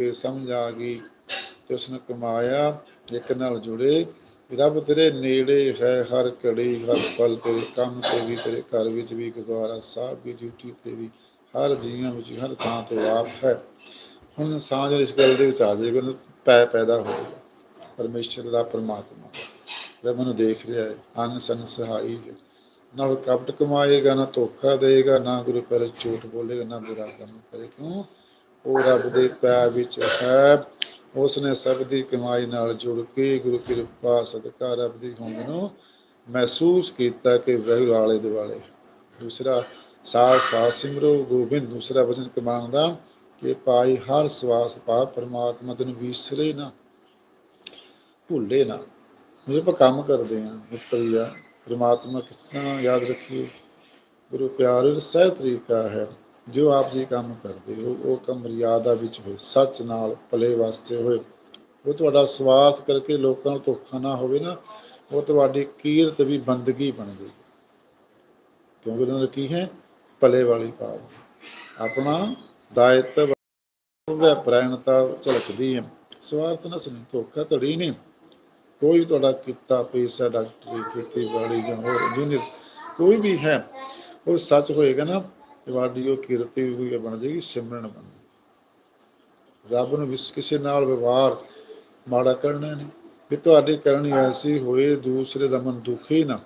ਕੇ ਸਮਝ ਆ ਗਈ ਤੇ ਉਸਨੇ ਕਮਾਇਆ, ਇੱਕ ਨਾਲ ਜੁੜੇ। ਰੱਬ ਤੇਰੇ ਨੇੜੇ ਹੈ, ਹਰ ਘੜੀ, ਹਰ ਪਲ ਤੇਰੇ ਕੰਮ ਤੇ ਵੀ, ਤੇਰੇ ਘਰ ਵਿੱਚ ਵੀ, ਗੁਰਦੁਆਰਾ ਸਾਹਿਬ ਵੀ ਡਿਊਟੀ ਤੇ ਵੀ, ਹਰ ਜੀਆਂ ਵਿੱਚ, ਹਰ ਥਾਂ ਤੇ ਆਪ ਹੈ। ਹੁਣ ਸਾਂਝ ਇਸ ਗੱਲ ਦੇ ਵਿੱਚ ਆ ਜਾਏਗਾ, ਉਹਨੂੰ ਪੈ ਪੈਦਾ ਹੋਵੇਗਾ ਪਰਮੇਸ਼ਰ ਦਾ ਪਰਮਾਤਮਾ। ਰੱਬ ਨੂੰ ਦੇਖ ਰਿਹਾ ਹੈ ਅੰਗ ਸੰਗ ਸਹਾਈ ਹੈ। ਨਾ ਉਹ ਕਪਟ ਕਮਾਏਗਾ, ਨਾ ਧੋਖਾ ਦੇਗਾ ਨਾ ਗੁਰੂ ਪਰ ਝੂਠ ਬੋਲੇਗਾ, ਨਾ ਬੁਰਾ ਕੰਮ ਕਰੇ ਕਿਉਂ? ਉਹ ਰੱਬ ਦੇ ਪੈਰ ਵਿੱਚ ਹੈ। ਉਸ ਨੇ ਸਭ ਦੀ ਕਮਾਈ ਨਾਲ ਜੁੜ ਕੇ ਗੁਰੂ ਕਿਰਪਾ ਸਦਕਾ ਰੱਬ ਦੀ ਹੋਂਦ ਨੂੰ ਮਹਿਸੂਸ ਕੀਤਾ ਕਿ ਵਹਿਰੂ ਆਲੇ ਦੁਆਲੇ। ਦੂਸਰਾ ਸਾਥ ਸਾਥ ਸਿਮਰੋ ਗੋਬਿੰਦ। ਦੂਸਰਾ ਵਚਨ ਕਮਾਉਣ ਦਾ ਕਿ ਪਾਈ ਹਰ ਸਵਾਸ ਪਾ ਪਰਮਾਤਮਾ ਤੈਨੂੰ ਵਿਸਰੇ ਨਾ, ਭੁੱਲੇ ਨਾ। ਜਦੋਂ ਆਪਾਂ ਕੰਮ ਕਰਦੇ ਹਾਂ, ਮਿੱਤਰੀ ਆ ਪਰਮਾਤਮਾ ਕਿਸ ਤਰ੍ਹਾਂ ਯਾਦ ਰੱਖੀਏ? ਗੁਰੂ ਪਿਆਰ ਸਹਿ ਤਰੀਕਾ ਹੈ। ਜੋ ਆਪ ਜੀ ਕੰਮ ਕਰਦੇ ਹੋ, ਉਹ ਕੰਮ ਮਰਿਆਦਾ ਵਿੱਚ ਹੋਏ, ਸੱਚ ਨਾਲ ਭਲੇ ਵਾਸਤੇ ਹੋਏ। ਉਹ ਤੁਹਾਡਾ ਸਵਾਰਥ ਕਰਕੇ ਲੋਕਾਂ ਨੂੰ ਧੋਖਾ ਨਾ ਹੋਵੇ ਨਾ, ਉਹ ਤੁਹਾਡੀ ਕੀਰਤ ਵੀ ਬੰਦਗੀ ਬਣ ਗਈ ਕਿਉਂਕਿ ਉਹਨਾਂ ਦਾ ਕੀ ਹੈ? ਭਲੇ ਵਾਲੀ ਭਾਵ। ਆਪਣਾ ਦਾਇਤਵ ਉਹਦਾ ਪ੍ਰੈਣਤਾ ਝਲਕਦੀ ਹੈ। ਸਵਾਰਥ ਨਾ ਸਨੀ ਧੋਖਾ ਧੜੀ ਨਹੀਂ। ਕੋਈ ਵੀ ਤੁਹਾਡਾ ਕੀਤਾ, ਪੈਸਾ, ਡਾਕਟਰੀ, ਖੇਤੀਬਾੜੀ ਜਾਂ ਹੋਰ ਇੰਜੀਨੀਅਰ ਕੋਈ ਵੀ ਹੈ, ਉਹ ਸੱਚ ਹੋਏਗਾ ਨਾ। ਤੁਹਾਡੀ ਉਹ ਕਿਰਤੀ ਵੀ ਬਣ ਜਾਏਗੀ, ਸਿਮਰਨ ਬਣ ਰੱਬ ਨੂੰ ਵਿਸ, ਕਿਸੇ ਨਾਲ ਵਿਵਹਾਰ ਮਾੜਾ ਕਰਨਾ ਨਹੀਂ। ਵੀ ਤੁਹਾਡੀ ਕਰਨ ਐਸੀ ਹੋਏ, ਦੂਸਰੇ ਦਾ ਮਨ ਦੁਖੀ ਨਾ,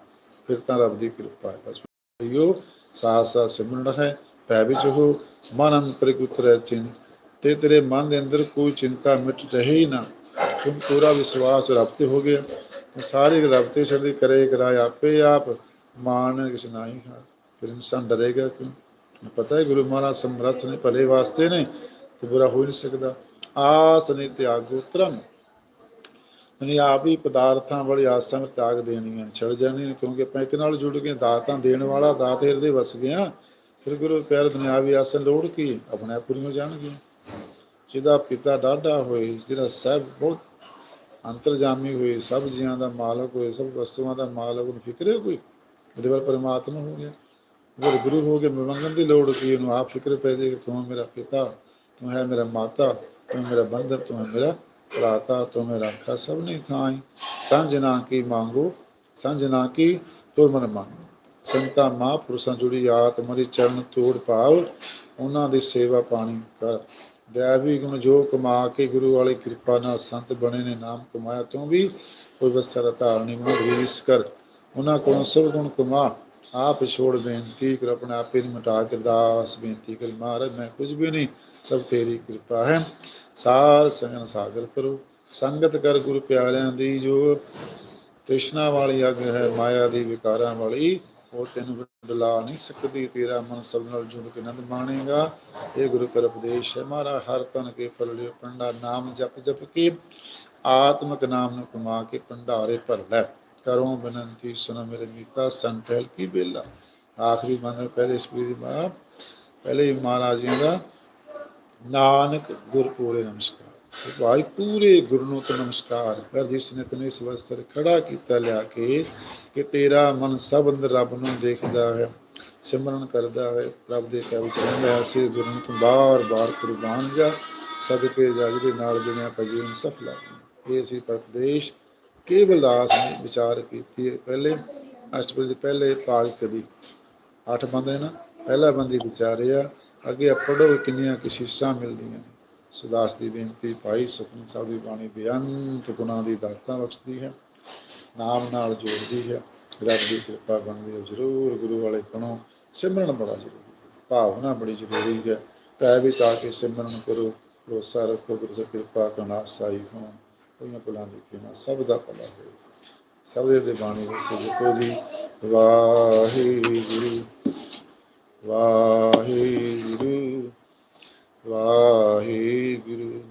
ਫਿਰ ਤਾਂ ਰੱਬ ਦੀ ਕਿਰਪਾ ਹੈ। ਬਸ ਇਹੋ ਸਾਥ ਸਿਮਰਨ ਹੈ, ਪੈ ਵਿੱਚ ਹੋ, ਮਨ ਅੰਤਰਿਕ ਉਤਰੈ ਚਿੰਨ ਤੇ ਤੇਰੇ ਮਨ ਦੇ ਅੰਦਰ ਕੋਈ ਚਿੰਤਾ ਮਿਟ ਰਹੀ ਹੀ ਨਾ ਤੁਮ ਪੂਰਾ ਵਿਸ਼ਵਾਸ ਰੱਬ ਤੇ ਹੋ ਗਿਆ। ਸਾਰੇ ਰੱਬ ਤੇ ਛੱਡੀ, ਕਰੇ ਕਰਾਏ ਆਪੇ ਆਪ ਮਾਨ ਕਿਸ ਨਹੀਂ ਹੈ ਫਿਰ ਇਨਸਾਨ ਡਰੇਗਾ ਕਿਉਂ? ਪਤਾ ਹੈ ਗੁਰੂ ਮਹਾਰਾਜ ਸਮਰੱਥ ਨੇ, ਭਲੇ ਵਾਸਤੇ ਨੇ ਤੇ ਬੁਰਾ ਹੋ ਨਹੀਂ ਸਕਦਾ। ਆਸ ਨੇ ਤਿਆਗੋ ਧਰਮ ਨਹੀਂ ਆਪ ਹੀ ਪਦਾਰਥਾਂ ਵਾਲੀ ਆਸਾਂ ਨੂੰ ਤਿਆਗ ਦੇਣੀਆਂ ਛੱਡ ਜਾਣੀਆਂ ਕਿਉਂਕਿ ਆਪਾਂ ਇੱਕ ਨਾਲ ਜੁੜ ਕੇ ਦਾਤਾਂ ਦੇਣ ਵਾਲਾ, ਦਾਤ ਹਿਰਦੇ ਵਸ ਗਿਆ ਫਿਰ ਗੁਰੂ ਪਿਆਰ ਦੁਨਿਆਵੀ ਆਸਾਂ ਲੋੜ ਕੀ ਆਪਣੇ ਆਪ ਪੂਰੀਆਂ ਜਾਣਗੀਆਂ। ਜਿਹਦਾ ਪਿਤਾ ਡਾਢਾ ਹੋਏ, ਜਿਹਦਾ ਸਭ ਬਹੁਤ ਅੰਤਰਜਾਮੀ ਹੋਏ, ਸਭ ਜੀਆਂ ਦਾ ਮਾਲਕ ਹੋਏ, ਸਭ ਵਸਤੂਆਂ ਦਾ ਮਾਲਕ, ਉਹਨੂੰ ਫਿਕਰ ਕੋਈ? ਉਹਦੇ ਵੱਲ ਪਰਮਾਤਮਾ ਹੋ ਗਿਆ। ਫਿਰ ਗੁਰੂ ਹੋ ਕੇ ਮੰਗਣ ਦੀ ਲੋੜ ਕੀ ਉਹਨੂੰ ਆਪ ਫਿਕਰ ਪੈ ਜਾਏਗੀ ਤੂੰ ਮੇਰਾ ਪਿਤਾ, ਤੂੰ ਹੈ ਮੇਰਾ ਮਾਤਾ, ਤੂੰ ਮੇਰਾ ਬੰਧਰ ਤੂੰ ਹੈ ਮੇਰਾ ਭਰਾਤਾ, ਤੂੰ ਮੇਰਾ ਰੱਖਾ ਸਭ ਨਹੀਂ ਥਾਈ। ਸਾਂਝ ਨਾ ਕੀ ਮੰਗੋ, ਸਾਂਝ ਨਾ ਕੀ ਤੁਰ ਮਨ ਮੰਗੋ। ਸੰਤਾ ਮਹਾਂਪੁਰਸ਼ਾਂ ਜੁੜੀ ਆਤ ਮਰੀ ਚਰਨ ਤੋੜ ਪਾਵ, ਉਹਨਾਂ ਦੀ ਸੇਵਾ ਪਾਣੀ ਕਰ। ਦਇਆਵੀ ਗੁਣ ਜੋ ਕਮਾ ਕੇ ਗੁਰੂ ਵਾਲੀ ਕਿਰਪਾ ਨਾਲ ਸੰਤ ਬਣੇ ਨੇ, ਨਾਮ ਕਮਾਇਆ ਤੂੰ ਵੀ ਕੋਈ ਵਸਰ ਧਾਰਨੀ ਨੂੰ ਰੀਸ ਕਰ। ਉਹਨਾਂ ਕੋਲੋਂ ਸਭ ਗੁਣ ਕਮਾ ਆਪ ਛੋੜ ਬੇਨਤੀ ਕਰ ਆਪਣੇ ਆਪੇ ਨੂੰ ਮਿਟਾ ਕੇ ਦਾਸ ਬੇਨਤੀ ਕਰ, ਮਹਾਰਾਜ, ਮੈਂ ਕੁਝ ਵੀ ਨਹੀਂ, ਸਭ ਤੇਰੀ ਕਿਰਪਾ ਹੈ। ਸਾਰ ਸੰਗਨ ਸਾਗਰ ਕਰੋ, ਸੰਗਤ ਕਰ ਗੁਰੂ ਪਿਆਰਿਆਂ ਦੀ ਜੋ ਤ੍ਰਿਸ਼ਨਾ ਵਾਲੀ ਅਗ ਹੈ, ਮਾਇਆ ਦੀ ਵਿਕਾਰਾਂ ਵਾਲੀ। ਉਹ ਤੈਨੂੰ ਡਲਾ ਨਹੀਂ ਸਕਦੀ, ਤੇਰਾ ਮਨ ਸਭ ਨਾਲ ਜੁੜ ਕੇ ਆਨੰਦ ਮਾਣੇਗਾ। ਇਹ ਗੁਰੂ ਕਰ ਉਪਦੇਸ਼ ਹੈ ਮਾਰਾ ਹਰ ਤਨ ਕੇ ਫਲ ਲਿਓ, ਪੰਡਾ ਨਾਮ ਜਪ ਜਪ ਕੇ, ਆਤਮਕ ਨਾਮ ਨੂੰ ਕਮਾ ਕੇ, ਭੰਡਾਰੇ ਭਰ ਲੈ। ਕਰੋ, ਬੇਨੰਤੀ ਸੁਣ ਮੇਰੇ ਮੀਤਾ ਸੰਤਲ ਕੀ ਬੇਲਾ। ਆਖਰੀ ਮੰਨ ਪਹਿਲੇ ਸਪੀਰੀ ਦੀ ਪਹਿਲੇ ਮਹਾਰਾਜ ਜੀ ਦਾ ਨਾਨਕ ਗੁਰ ਨਮਸਕਾਰ। ਭਾਈ ਪੂਰੇ ਗੁਰੂ ਨੂੰ ਤੇ ਨਮਸਕਾਰ। ਕਰ ਜਿਸ ਨੇ ਤੈਨੂੰ ਇਸ ਖੜਾ ਕੀਤਾ ਲਿਆ ਕੇ ਕਿ ਤੇਰਾ ਮਨ ਸਭ ਅੰਦਰ ਰੱਬ ਨੂੰ ਦੇਖਦਾ ਹੈ, ਸਿਮਰਨ ਕਰਦਾ ਹੈ, ਰੱਬ ਦੇ ਕਹਿ ਵਿੱਚ ਰਹਿੰਦਾ ਹੈ ਸੇ ਗੁਰੂ ਨੂੰ ਤੂੰ ਬਾਰ ਬਾਰ ਕੁਰਬਾਨ ਜਾ, ਸਦਕੇ ਜਾ ਜਿਹਦੇ ਨਾਲ ਜੁੜਿਆ ਕਾ ਜੀਵਨ ਇਹ ਸੀ ਪਰਦੇਸ਼ ਕੇਵਲ ਦਾਸ ਨੇ ਵਿਚਾਰ ਕੀਤੀ ਹੈ। ਪਹਿਲੇ ਅਸ਼ਟਪਦੀ ਦੇ ਪਹਿਲੇ ਭਾਗ ਕਦੀ ਅੱਠ ਬੰਦੇ ਨਾ ਪਹਿਲਾ ਬੰਦੀ ਵਿਚਾਰਿਆ ਅੱਗੇ ਪੜੋ ਕਿੰਨੀਆਂ ਕਸ਼ਿਸ਼ਾਂ ਮਿਲਦੀਆਂ ਨੇ। ਸੁਦਾਸ ਦੀ ਬੇਨਤੀ, ਭਾਈ ਸੁਖਮਨੀ ਸਾਹਿਬ ਦੀ ਬਾਣੀ ਬੇਅੰਤ ਗੁਣਾਂ ਦੀ ਦਾਤਾਂ ਬਖਸ਼ਦੀ ਹੈ। ਨਾਮ ਨਾਲ ਜੋੜਦੀ ਹੈ। ਰੱਬ ਦੀ ਕਿਰਪਾ ਬਣਦੀ ਹੈ। ਜ਼ਰੂਰ ਗੁਰੂ ਵਾਲੇ ਬਣੋ ਸਿਮਰਨ ਬੜਾ ਜ਼ਰੂਰੀ ਹੈ। ਭਾਵਨਾ ਬੜੀ ਜ਼ਰੂਰੀ ਹੈ। ਪੈ ਵੀ ਆ ਕੇ ਸਿਮਰਨ ਕਰੋ। ਭਰੋਸਾ ਰੱਖੋ ਗੁਰੂ ਦੀ ਕਿਰਪਾ ਕਰਨਾ ਸਾਈ ਹੋਣ। ਕੋਈਆਂ ਭੁਲਾਂ ਦੀ ਸਭ ਦਾ ਭਲਾ ਹੋਵੇ। ਸਭ ਦੇ ਬਾਣੀ ਵਸੇ ਜਿਕੋ ਜੀ ਵਾਹਿਗੁਰੂ ਵਾਹਿਗੁਰੂ ਵਾਹਿਗੁਰੂ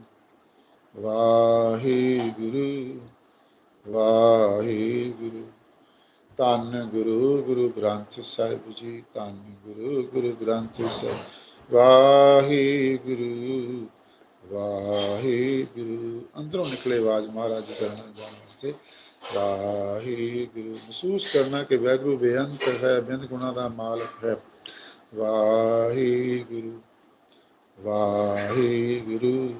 ਵਾਹਿਗੁਰੂ ਵਾਹਿਗੁਰੂ। ਧੰਨ ਗੁਰੂ ਗੁਰੂ ਗ੍ਰੰਥ ਸਾਹਿਬ ਜੀ, ਧੰਨ ਗੁਰੂ ਗੁਰੂ ਗ੍ਰੰਥ ਸਾਹਿਬ, ਵਾਹਿਗੁਰੂ। ਵਾਹਿਗੁਰੂ। ਅੰਦਰੋਂ ਨਿਕਲੇ ਆਵਾਜ਼ ਮਹਾਰਾਜ ਜੀ ਚਰਨਾਂ ਜਾਣ ਵਾਸਤੇ। ਵਾਹਿਗੁਰੂ। ਮਹਿਸੂਸ ਕਰਨਾ ਕਿ ਵੈਗੁਰੂ ਬੇਅੰਤ ਹੈ, ਬਿੰਦ ਗੁਣਾ ਦਾ ਮਾਲਕ ਹੈ। ਵਾਹਿਗੁਰੂ। ਵਾਹਿਗੁਰੂ।